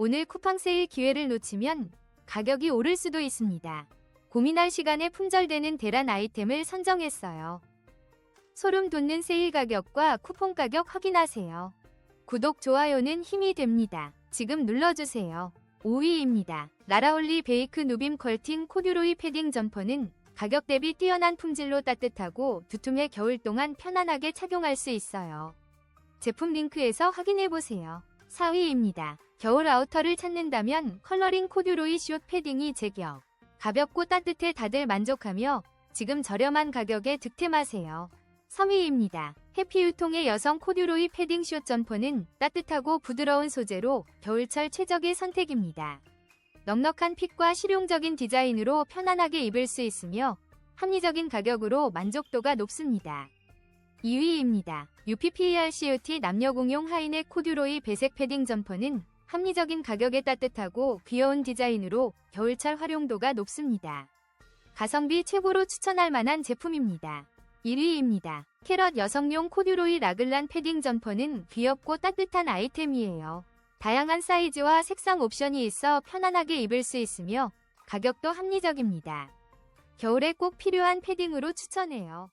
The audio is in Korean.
오늘 쿠팡 세일 기회를 놓치면 가격이 오를 수도 있습니다. 고민할 시간에 품절되는 대란 아이템을 선정했어요. 소름 돋는 세일 가격과 쿠폰 가격 확인하세요. 구독, 좋아요는 힘이 됩니다. 지금 눌러주세요. 5위입니다. 라라올리 베이크 누빔 컬팅 코듀로이 패딩 점퍼는 가격 대비 뛰어난 품질로 따뜻하고 두툼해 겨울 동안 편안하게 착용할 수 있어요. 제품 링크에서 확인해보세요. 4위입니다. 겨울 아우터를 찾는다면 컬러링 코듀로이 숏 패딩이 제격. 가볍고 따뜻해 다들 만족하며 지금 저렴한 가격에 득템하세요. 3위입니다. 해피유통의 여성 코듀로이 패딩 숏 점퍼는 따뜻하고 부드러운 소재로 겨울철 최적의 선택입니다. 넉넉한 핏과 실용적인 디자인으로 편안하게 입을 수 있으며 합리적인 가격으로 만족도가 높습니다. 2위입니다. UPPERCOT 남녀공용 하이넥 코듀로이 배색 패딩 점퍼는 합리적인 가격에 따뜻하고 귀여운 디자인으로 겨울철 활용도가 높습니다. 가성비 최고로 추천할 만한 제품입니다. 1위입니다. 캐럿 여성용 코듀로이 라글란 패딩 점퍼는 귀엽고 따뜻한 아이템이에요. 다양한 사이즈와 색상 옵션이 있어 편안하게 입을 수 있으며 가격도 합리적입니다. 겨울에 꼭 필요한 패딩으로 추천해요.